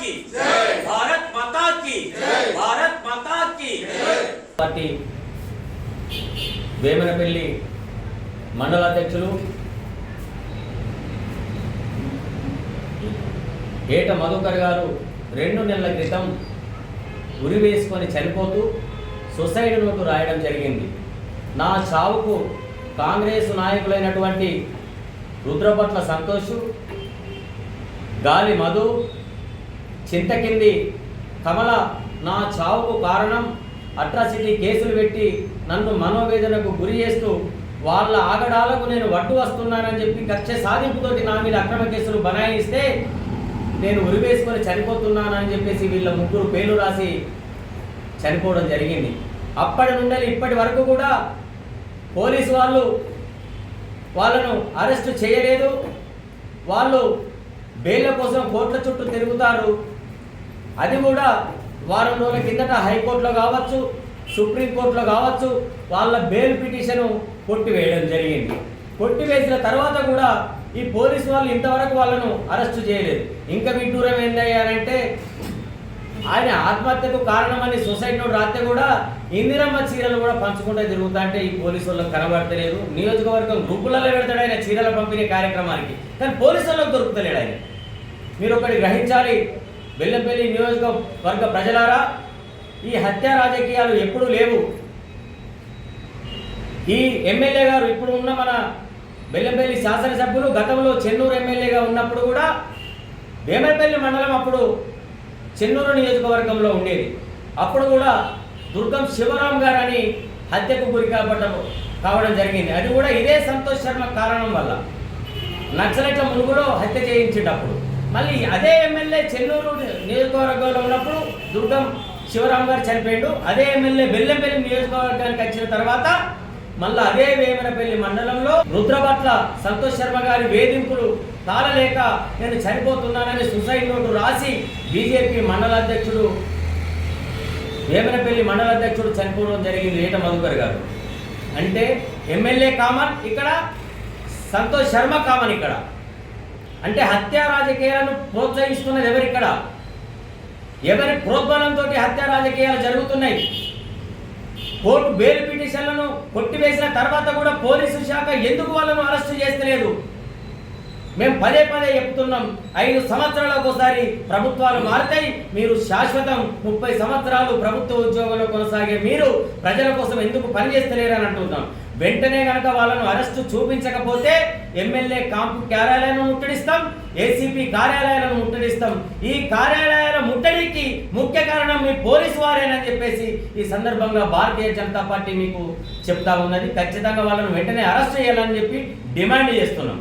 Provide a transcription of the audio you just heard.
की भारत माता की भारत माता की పార్టీ వేమనపల్లి మండల అధ్యక్షులు ఏట మధుకర్ గారు రెండు నెలల క్రితం ఉరి వేసుకొని చనిపోతూ సొసైడ్ నోటు రాయడం జరిగింది నా చావుకు కాంగ్రెస్ నాయకులైనటువంటి రుద్రపట్ల సంతోషు గాలి మధు చింతకింది కమల నా చావుకు కారణం. అట్రాసిటీ కేసులు పెట్టి నన్ను మనోవేదనకు గురి చేస్తూ వాళ్ళ ఆగడాలకు నేను వడ్డు వస్తున్నానని చెప్పి కక్ష సాధింపుతోటి నా మీద అక్రమ కేసులు బనాయిస్తే నేను ఉరివేసుకొని చనిపోతున్నానని చెప్పేసి వీళ్ళ ముగ్గురు పేర్లు రాసి చనిపోవడం జరిగింది. అప్పటి నుండి ఇప్పటి వరకు కూడా పోలీసు వాళ్ళు వాళ్ళను అరెస్ట్ చేయలేదు. వాళ్ళు బెయిల్ కోసం కోర్టుల చుట్టూ తిరుగుతారు. అది కూడా వారం రోజుల కిందట హైకోర్టులో కావచ్చు సుప్రీంకోర్టులో కావచ్చు వాళ్ళ బెయిల్ పిటిషను కొట్టివేయడం జరిగింది. కొట్టివేసిన తర్వాత కూడా ఈ పోలీసు వాళ్ళు ఇంతవరకు వాళ్ళను అరెస్ట్ చేయలేదు. ఇంకా విడ్డూరం ఏందయ్యారంటే ఆయన ఆత్మహత్యకు కారణమని సొసైటీలో నోట్ రాస్తే కూడా ఇందిరమ్మ చీరలు కూడా పంచుకుంటూ తిరుగుతా అంటే ఈ పోలీసు వాళ్ళకి కనబడతలేదు. నియోజకవర్గం గ్రూపులలో పెడతాడు ఆయన చీరల పంపిణీ కార్యక్రమానికి. కానీ పోలీసు వాళ్ళకి దొరుకుతలేడు ఆయన. మీరు ఒకటి గ్రహించాలి బెల్లంపల్లి నియోజకవర్గ ప్రజలారా ఈ హత్య రాజకీయాలు ఎప్పుడూ లేవు. ఈ ఎమ్మెల్యే గారు ఇప్పుడు ఉన్న మన బెల్లంపల్లి శాసనసభ్యులు గతంలో చెన్నూరు ఎమ్మెల్యేగా ఉన్నప్పుడు కూడా వేమరపల్లి మండలం అప్పుడు చెన్నూరు నియోజకవర్గంలో ఉండేది. అప్పుడు కూడా దుర్గం శివరాం గారని హత్యకు గురి కాబట్టం కావడం జరిగింది. అది కూడా ఇదే సంతోష్ శర్మ కారణం వల్ల. నక్సలైట్ల మునుగులో హత్య చేయించేటప్పుడు. మళ్ళీ అదే ఎమ్మెల్యే చెన్నూరు నియోజకవర్గంలో ఉన్నప్పుడు దుర్గం శివరాం గారు చనిపోయాడు. అదే ఎమ్మెల్యే బెల్లంపల్లి నియోజకవర్గానికి వచ్చిన తర్వాత మళ్ళీ అదే వేమనపల్లి మండలంలో రుద్రభట్ల సంతోష్ శర్మ గారి వేధింపులు తాళలేక నేను చనిపోతున్నానని సుసైడ్ నోటు రాసి బీజేపీ మండల అధ్యక్షుడు వేమనపల్లి మండల అధ్యక్షుడు చనిపోవడం జరిగింది ఏట మధుకర్ గారు. అంటే ఎమ్మెల్యే కామన్ ఇక్కడ సంతోష్ శర్మ కామన్ ఇక్కడ. అంటే హత్యా రాజకీయాలను ప్రోత్సహిస్తున్నది ఎవరిక్కడ ఎవరి ప్రోద్బలంతో హత్యా రాజకీయాలు జరుగుతున్నాయి? కోర్టు బెయిల్ పిటిషన్లను కొట్టివేసిన తర్వాత కూడా పోలీసు శాఖ ఎందుకు వాళ్ళను అరెస్టు చేస్తలేదు? మేము పదే పదే చెప్తున్నాం ఐదు సంవత్సరాలకు ఒకసారి ప్రభుత్వాలు మారుతాయి మీరు శాశ్వతం ముప్పై సంవత్సరాలు ప్రభుత్వ ఉద్యోగంలో కొనసాగే మీరు ప్రజల కోసం ఎందుకు పనిచేస్తలేరని అంటున్నాం. వెంటనే కనుక వాళ్ళను అరెస్టు చూపించకపోతే ఎమ్మెల్యే కాంపు కార్యాలయాలను ముట్టడిస్తాం ఏసీపీ కార్యాలయాలను ముట్టడిస్తాం. ఈ కార్యాలయాల ముట్టడికి ముఖ్య కారణం మీ పోలీసు వారేనని చెప్పేసి ఈ సందర్భంగా భారతీయ జనతా పార్టీ మీకు చెప్తా ఉన్నది. ఖచ్చితంగా వాళ్ళను వెంటనే అరెస్ట్ చేయాలని చెప్పి డిమాండ్ చేస్తున్నాం.